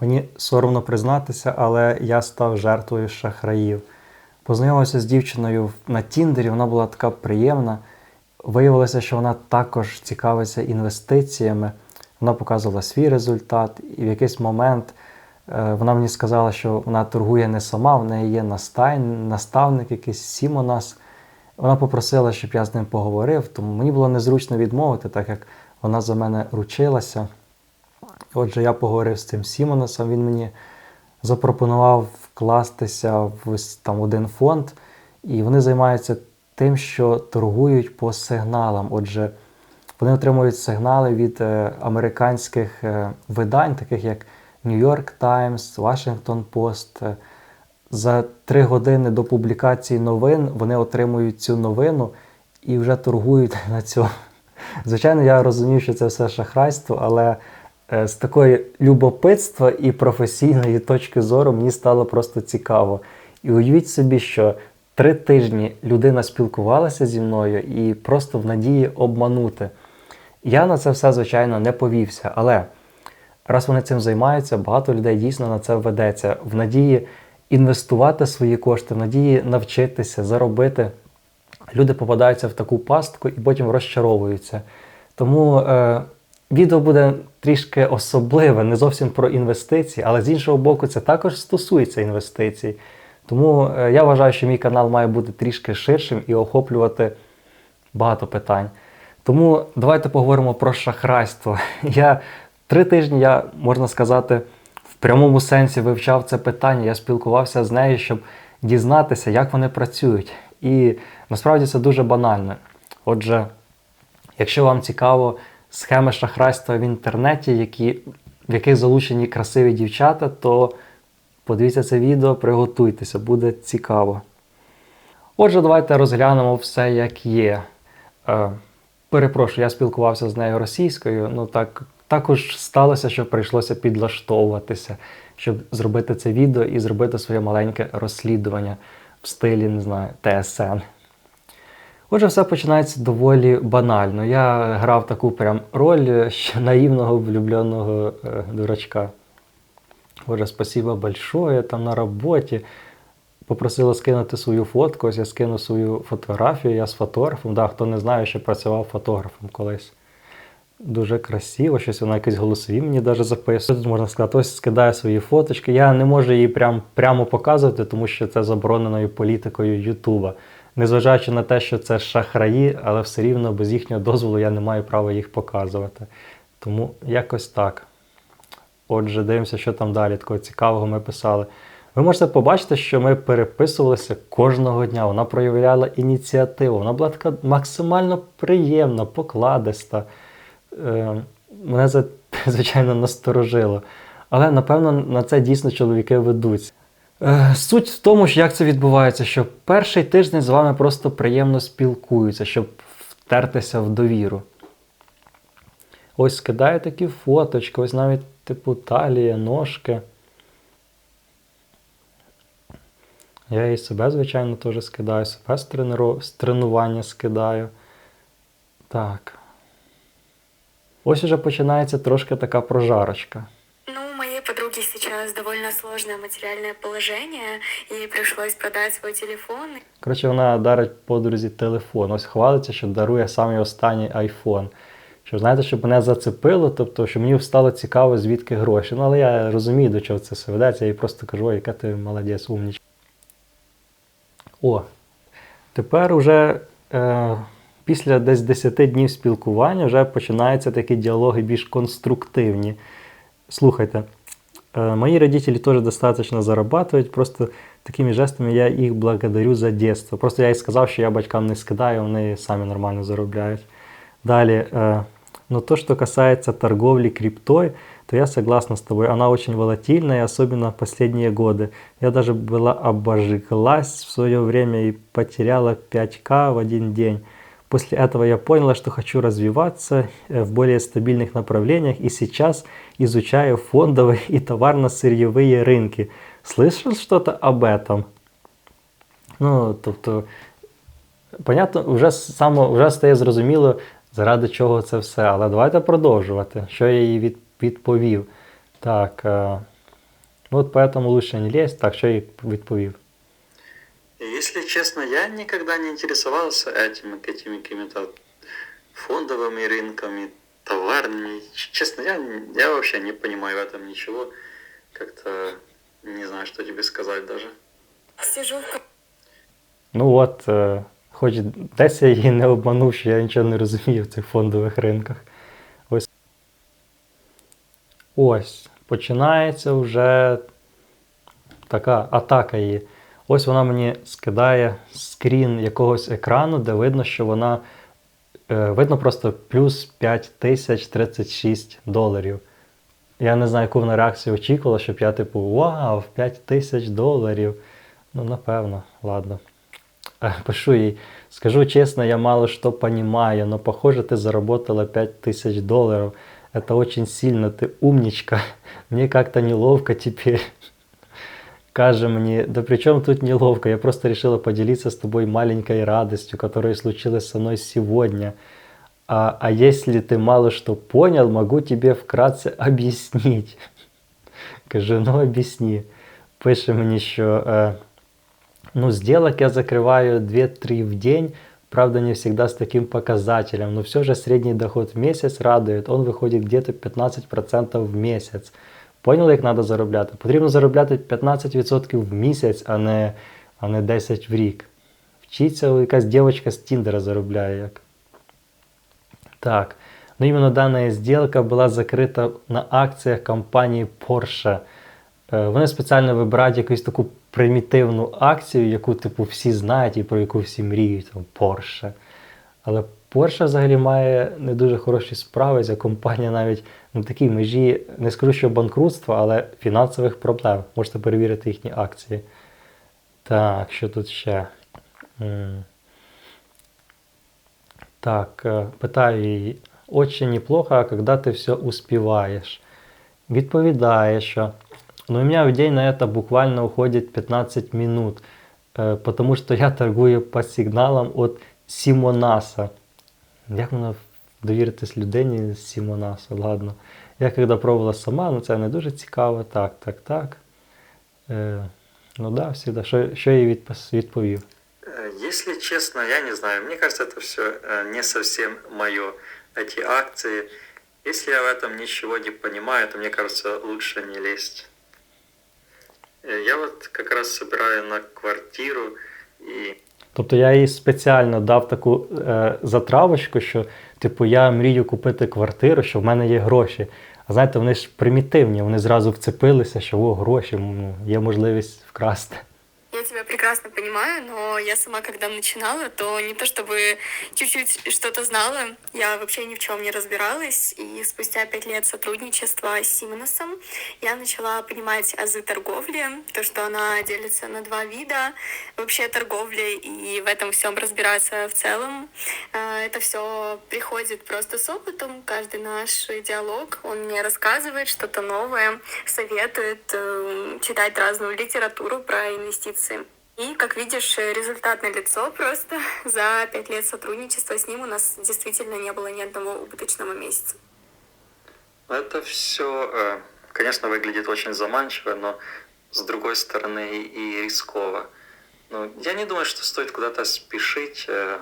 Мені соромно признатися, але я став жертвою шахраїв. Познайомився з дівчиною на Тіндері, вона була така приємна. Виявилося, що вона також цікавиться інвестиціями. Вона показувала свій результат, і в якийсь момент е, вона мені сказала, що вона торгує не сама, в неї є наставник, якийсь Сімонас. Вона попросила, щоб я з ним поговорив, тому мені було незручно відмовити, так як вона за мене ручилася. Отже, я поговорив з цим Сімоносом, він мені запропонував вкластися в там один фонд, і вони займаються тим, що торгують по сигналам. Отже, вони отримують сигнали від е, американських е, видань, таких як New York Times, Washington Post. Е, За три години до публікації новин вони отримують цю новину і вже торгують на цьому. Звичайно, я розумів, що це все шахрайство, але з такої любопитства і професійної точки зору мені стало просто цікаво. І уявіть собі, що три тижні людина спілкувалася зі мною і просто в надії обманути. Я на це все, звичайно, не повівся, але раз вони цим займаються, багато людей дійсно на це ведеться в надії інвестувати свої кошти, в надії навчитися, заробити. Люди попадаються в таку пастку і потім розчаровуються. Тому е, відео буде трішки особливе, не зовсім про інвестиції, але з іншого боку, це також стосується інвестицій. Тому е, я вважаю, що мій канал має бути трішки ширшим і охоплювати багато питань. Тому давайте поговоримо про шахрайство. Я три тижні, я можна сказати, в прямому сенсі вивчав це питання. Я спілкувався з нею, щоб дізнатися, як вони працюють. І насправді це дуже банально. Отже, якщо вам цікаво схеми шахрайства в інтернеті, які, в яких залучені красиві дівчата, то подивіться це відео, приготуйтеся, буде цікаво. Отже, давайте розглянемо все, як є. Е, перепрошую, я спілкувався з нею російською. Ну так також сталося, що прийшлося підлаштовуватися, щоб зробити це відео і зробити своє маленьке розслідування в стилі, не знаю, ТСН. Отже, все починається доволі банально. Я грав таку прям роль ще наївного влюбленого е, дурачка. Отже, спасибо большое, там на роботі. Попросила скинути свою фотку, ось я скину свою фотографію, я з фотографом. Да, хто не знає, що працював фотографом колись. Дуже красиво, щось вона якісь голосові мені навіть записує. Тут можна сказати, ось скидає свої фоточки. Я не можу її прям, прямо показувати, тому що це забороненою політикою Ютуба. Незважаючи на те, що це шахраї, але все рівно без їхнього дозволу я не маю права їх показувати. Тому якось так. Отже, дивимося, що там далі. Такого цікавого ми писали. Ви можете побачити, що ми переписувалися кожного дня. Вона проявляла ініціативу. Вона була така максимально приємна, покладиста. Е, Мене це, звичайно, насторожило. Але, напевно, на це дійсно чоловіки ведуться. Е, Суть в тому, як це відбувається, що перший тиждень з вами просто приємно спілкуються, щоб втертися в довіру. Ось скидаю такі фоточки, ось навіть типу талія, ножки. Я і себе, звичайно, теж скидаю, себе з, трениру... з тренування скидаю. Так. Ось уже починається трошки така прожарочка. Сейчас довольно сложное материальное положение, и пришлось продать свой телефон. Коротше, вона дарить подрузі телефон. Ось хвалиться, що дарує самий останній айфон. Що знаєте, щоб мене зацепило, тобто, що мені стало цікаво, звідки гроші. Ну, але я розумію, до чого це все ведеться, я їй просто кажу, ой, яка ти молодець, умніч. О, тепер уже е, після десь 10 днів спілкування вже починаються такі діалоги більш конструктивні. Слухайте, мои родители тоже достаточно зарабатывают, просто такими жестами я їх благодарю за детство. Просто я їй сказав, що я батькам не скидаю, вони самі нормально заробляють. Далі, э, ну то, что касается торговли криптой, то я согласна с тобой. Она очень волатильная, особенно в последние годы. Я даже была обожглась в свое время и потеряла 5к в один день. После этого я поняла, что хочу развиваться э, в более стабильных направлениях и сейчас изучаю фондовые и товарно-сырьевые рынки. Слышал что-то об этом? Ну, тобто, понятно, вже, само, вже стає зрозуміло, заради чого це все. Але давайте продовжувати. Що я їй від, відповів. Так. Е, Ну от поэтому лучше не лезть, так що я їй відповів. И Если честно, я никогда не интересовался этими какими- какими-то фондовыми рынками, товарными. Ч- Честно, я, я вообще не понимаю в этом ничего. Как-то не знаю, что тебе сказать даже. Сижу в ко- Ну от, е, хоч десь я її не обманув, що я нічого не розумію в цих фондових ринках. Ось. Ось, починається вже така атака її. Ось вона мені скидає скрін якогось екрану, де видно, що вона е, видно просто плюс 5036 доларів. Я не знаю, яку вона реакцію очікувала, щоб я типу, вау, 5 тисяч доларів. Ну, напевно, ладно. Э, Пишу ей, скажу честно, я мало что понимаю, но похоже ты заработала 5000 долларов. Это очень сильно, ты умничка. Мне как-то неловко теперь. Каже мне, да при чем тут неловко? Я просто решила поделиться с тобой маленькой радостью, которая случилась со мной сегодня. А, а если ты мало что понял, могу тебе вкратце объяснить. Кажу, ну объясни. Пише мені, що е, ну, сделок я закрываю 2-3 в день, правда, не всегда с таким показателем, но все же средний доход в месяц радует, он виходить где-то 15% в місяць. Поняли, як треба заробляти? Потрібно заробляти 15% в місяць, а не, а не 10 в рік. Вчиться, якась дівчинка з Тіндера заробляє як. Так. Ну, іменно дана сделка була закрита на акціях компанії Porsche. Е, Вони спеціально вибирають якусь таку примітивну акцію, яку, типу, всі знають і про яку всі мріють, там Porsche. Але Porsche взагалі має не дуже хороші справи. Ця компанія навіть на такій межі, не скажу, що банкрутства, але фінансових проблем. Можете перевірити їхні акції. Так, що тут ще? М. Так, е, питаю її, очень неплохо, а когда ты все успеваешь? Відповідає, що ну, у меня в день на это буквально уходит 15 минут, э, потому что я торгую по сигналам от Симонаса. Як можна довіритись людині з Симонаса? Ладно. Я коли пробувала сама, ну це не дуже цікаво. Так, так, так. Е, ну да, всегда. Що, що я їй відпис- відповів? Э, Если честно, я не знаю. Мне кажется, это все не совсем мое, эти акции. Если я в этом ничего не понимаю, то мне кажется, лучше не лезть. Э, Я вот как раз собираю на квартиру и Тобто я їй спеціально дав таку е, затравочку, що типу я мрію купити квартиру, що в мене є гроші. А знаєте, вони ж примітивні, вони зразу вцепилися, що о, гроші, ну, є можливість вкрасти. Я тебя прекрасно понимаю, но я сама, когда начинала, то не то чтобы чуть-чуть что-то знала, я вообще ни в чем не разбиралась. И спустя пять лет сотрудничества с Симоносом я начала понимать азы торговли, то, что она делится на два вида вообще торговли, и в этом всем разбираться в целом. Э, Это все приходит просто с опытом. Каждый наш диалог, он мне рассказывает что-то новое, советует э, читать разную литературу про инвестиции. И, как видишь, э, результат на лицо просто. За пять лет сотрудничества с ним у нас действительно не было ни одного убыточного месяца. Это все, конечно, выглядит очень заманчиво, но с другой стороны и рисково. Ну, я не думаю, что стоит куда-то спешить. э.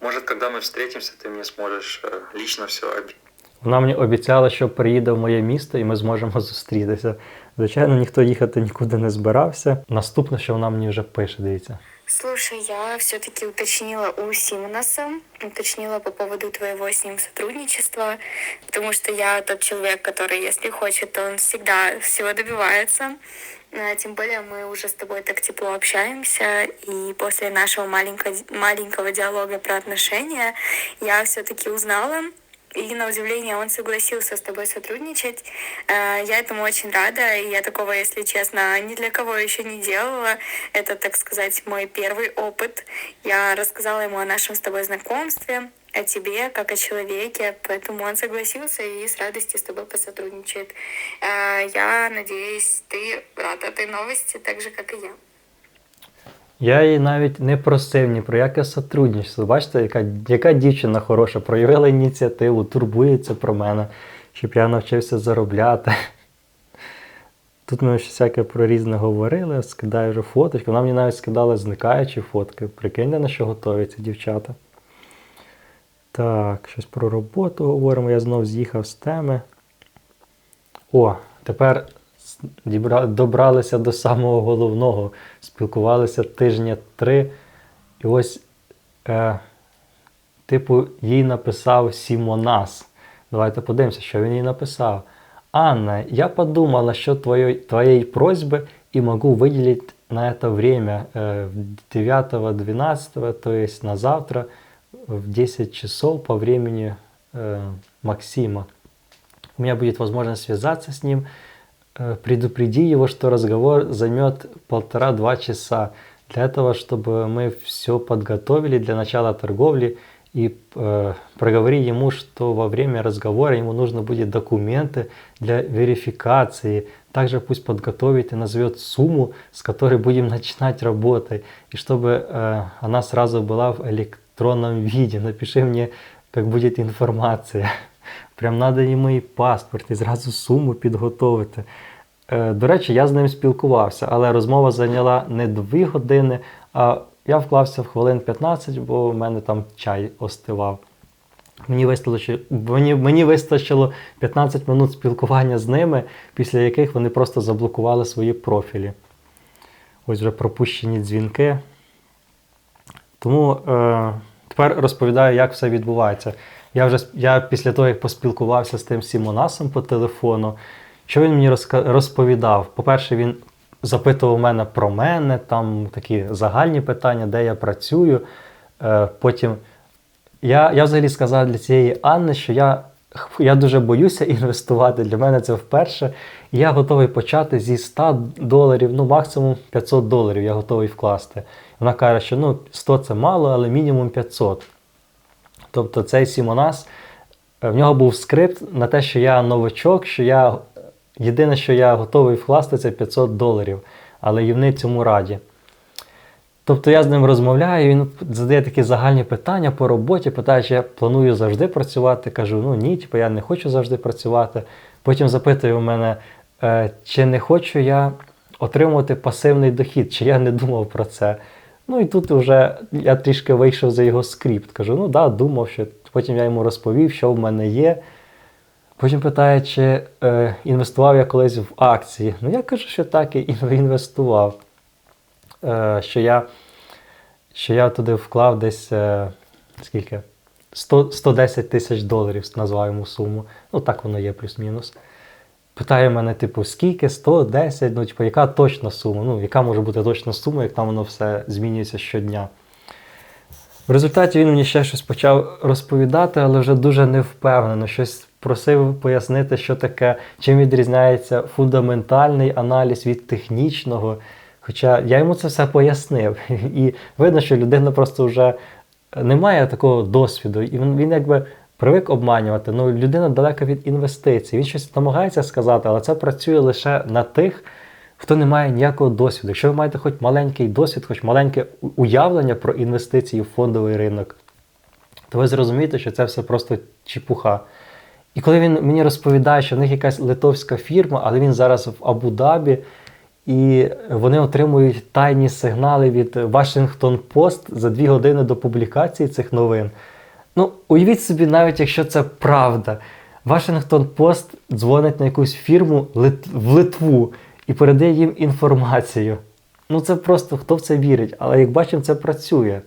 Может, когда мы встретимся, ты мне сможешь э, лично все объяснить. Вона мені обіцяла, що приїде в моє місто і ми зможемо зустрітися. Звичайно, ніхто їхати нікуди не збирався. Наступне, що вона мені вже пише, дивіться. Слушай, я все-таки уточнила у Симонаса, уточнила по поводу твоего с ним сотрудничества, потому что я тот человек, который, если хочет, то он всегда всего добивается. Тем более мы уже с тобой так тепло общаемся, и после нашего маленького, маленького диалога про отношения я все-таки узнала, и на удивление он согласился с тобой сотрудничать. Э, Я этому очень рада, и я такого, если честно, ни для кого еще не делала. Это, так сказать, мой первый опыт. Я рассказала ему о нашем с тобой знакомстве, о тебе, как о человеке, поэтому он согласился и с радостью с тобой посотрудничает. Э, Я надеюсь, ты рад этой новости, так же, как и я. Я її навіть не просив ні про яке сотрудничество. Бачите, яка, яка дівчина хороша, проявила ініціативу, турбується про мене, щоб я навчився заробляти. Тут ми ще всяке про різне говорили, скидаю вже фоточки. Вона мені навіть скидала зникаючі фотки. Прикиньте, на що готові ці дівчата. Так, щось про роботу говоримо. Я знов з'їхав з теми. О, тепер добралися до самого головного. Спілкувалися тижня три. І ось, е, типу, їй написав Сімонас. Давайте подивимося, що він їй написав. Анна, я подумала, что твоей, твоей просьбы и могу выделить на это время э, 9-12, то есть на завтра в 10 часов по времени э, Максима. У меня будет возможность связаться с ним. Э, предупреди его, что разговор займет полтора-два часа. Для этого, чтобы мы все подготовили для начала торговли и э, проговори ему, что во время разговора ему нужно будет документы для верификации. Также пусть подготовит и назовет сумму, с которой будем начинать работать. И чтобы э, она сразу была в электронном виде. Напиши мне, как будет информация. Прям надо йому і паспорт, і зразу суму підготовити. Е, До речі, я з ним спілкувався, але розмова зайняла не 2 години, а я вклався в хвилин 15, бо в мене там чай остивав. Мені вистачило, мені, мені вистачило 15 минут спілкування з ними, після яких вони просто заблокували свої профілі. Ось вже пропущені дзвінки. Тому е, тепер розповідаю, як все відбувається. Я вже я після того, як поспілкувався з тим Сімонасом по телефону, що він мені розповідав? По-перше, він запитував мене про мене, там такі загальні питання, де я працюю. Е, потім я, я взагалі сказав для цієї Анни, що я, я дуже боюся інвестувати. Для мене це вперше. Я готовий почати зі 100 доларів, ну максимум 500 доларів я готовий вкласти. Вона каже, що ну 100 це мало, але мінімум 500. Тобто цей Сімонас, е, в нього був скрипт на те, що я новачок, що я єдине, що я готовий вкласти, це 500 доларів. Але і цьому раді. Тобто я з ним розмовляю, він задає такі загальні питання по роботі, питає, чи я планую завжди працювати. Кажу, ну ні, типу, я не хочу завжди працювати. Потім запитує у мене, е, чи не хочу я отримувати пасивний дохід, чи я не думав про це. Ну і тут вже я трішки вийшов за його скрипт. Кажу, ну да, думав, що потім я йому розповів, що в мене є. Потім питає, чи е, інвестував я колись в акції. Ну я кажу, що так і інвестував. Е, що, я, що я туди вклав десь е, скільки? 100, 110 тисяч доларів, назвав суму. Ну так воно є, плюс-мінус. Питає мене, типу, скільки? 110, ну, типу, яка точна сума? Ну, яка може бути точна сума, як там воно все змінюється щодня. В результаті він мені ще щось почав розповідати, але вже дуже невпевнено. Щось просив пояснити, що таке, чим відрізняється фундаментальний аналіз від технічного. Хоча я йому це все пояснив. І видно, що людина просто вже не має такого досвіду. І він, він якби привик обманювати. Ну, людина далека від інвестицій. Він щось намагається сказати, але це працює лише на тих, хто не має ніякого досвіду. Якщо ви маєте хоч маленький досвід, хоч маленьке уявлення про інвестиції в фондовий ринок, то ви зрозумієте, що це все просто чепуха. І коли він мені розповідає, що в них якась литовська фірма, але він зараз в Абу-Дабі, і вони отримують тайні сигнали від Washington Post за дві години до публікації цих новин. Ну, уявіть собі, навіть якщо це правда. Washington Post дзвонить на якусь фірму в Литву і передає їм інформацію. Ну, це просто хто в це вірить, але як бачимо, це працює.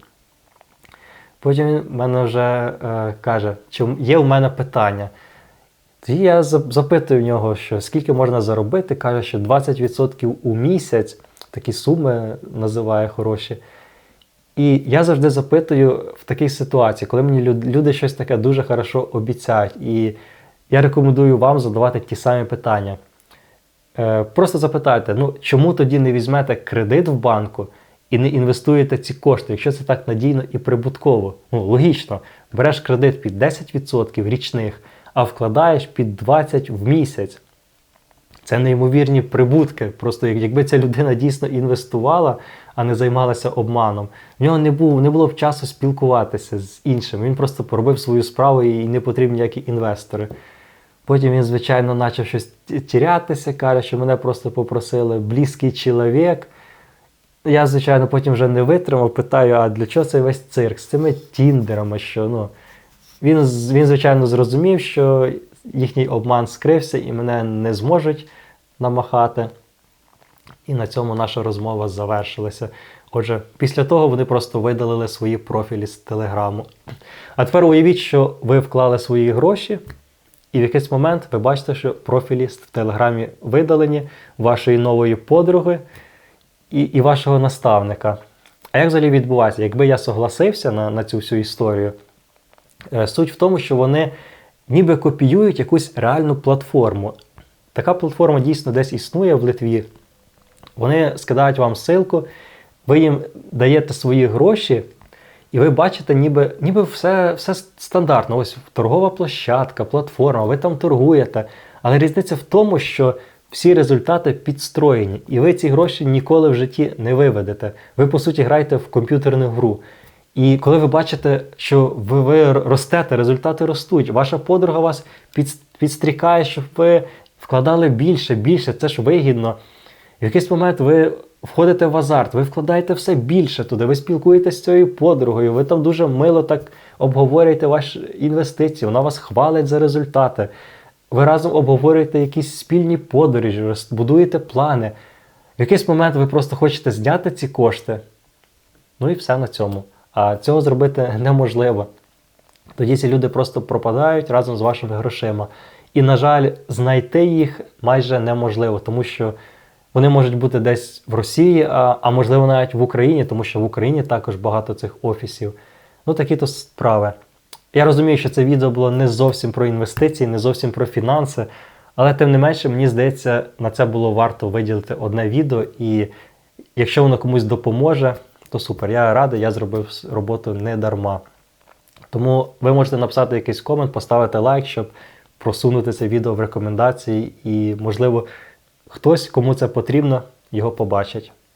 Потім він мене вже е, каже, чи є у мене питання. Тоді я запитую в нього, що скільки можна заробити, каже, що 20% у місяць, такі суми називає хороші. І я завжди запитую в такій ситуації, коли мені люди щось таке дуже хорошо обіцяють. І я рекомендую вам задавати ті самі питання. Е, Просто запитайте, ну чому тоді не візьмете кредит в банку і не інвестуєте ці кошти, якщо це так надійно і прибутково? Ну, логічно, береш кредит під 10% річних, а вкладаєш під 20% в місяць. Це неймовірні прибутки. Просто якби ця людина дійсно інвестувала, а не займалася обманом, в нього не було, не було б часу спілкуватися з іншими. Він просто поробив свою справу і не потрібні ніякі інвестори. Потім він, звичайно, почав щось тірятися, каже, що мене просто попросили близький чоловік. Я, звичайно, потім вже не витримав, питаю, а для чого цей весь цирк з цими тіндерами, що ну. Він, він, звичайно, зрозумів, що їхній обман скрився і мене не зможуть намахати. І на цьому наша розмова завершилася. Отже, після того вони просто видалили свої профілі з Телеграму. А тепер уявіть, що ви вклали свої гроші, і в якийсь момент ви бачите, що профілі в Телеграмі видалені вашої нової подруги і, і вашого наставника. А як взагалі відбувається? Якби я согласився на, на цю всю історію, Е, Суть в тому, що вони ніби копіюють якусь реальну платформу. Така платформа дійсно десь існує в Литві. Вони скидають вам ссылку, ви їм даєте свої гроші, і ви бачите, ніби, ніби все, все стандартно. Ось торгова площадка, платформа, ви там торгуєте. Але різниця в тому, що всі результати підстроєні, і ви ці гроші ніколи в житті не виведете. Ви, по суті, граєте в комп'ютерну гру. І коли ви бачите, що ви, ви ростете, результати ростуть, ваша подруга вас під, підстрікає, щоб ви вкладали більше, більше, це ж вигідно. В якийсь момент ви входите в азарт, ви вкладаєте все більше туди, ви спілкуєтеся з цією подругою, ви там дуже мило так обговорюєте ваші інвестиції, вона вас хвалить за результати. Ви разом обговорюєте якісь спільні подорожі, будуєте плани. В якийсь момент ви просто хочете зняти ці кошти. Ну і все на цьому. А цього зробити неможливо. Тоді ці люди просто пропадають разом з вашими грошима. І, на жаль, знайти їх майже неможливо, тому що вони можуть бути десь в Росії, а, а можливо навіть в Україні, тому що в Україні також багато цих офісів. Ну, такі то справи. Я розумію, що це відео було не зовсім про інвестиції, не зовсім про фінанси, але тим не менше, мені здається, на це було варто виділити одне відео. І якщо воно комусь допоможе, то супер. Я радий, я зробив роботу не дарма. Тому ви можете написати якийсь комент, поставити лайк, щоб просунути це відео в рекомендації, і, можливо, хтось, кому це потрібно, його побачить.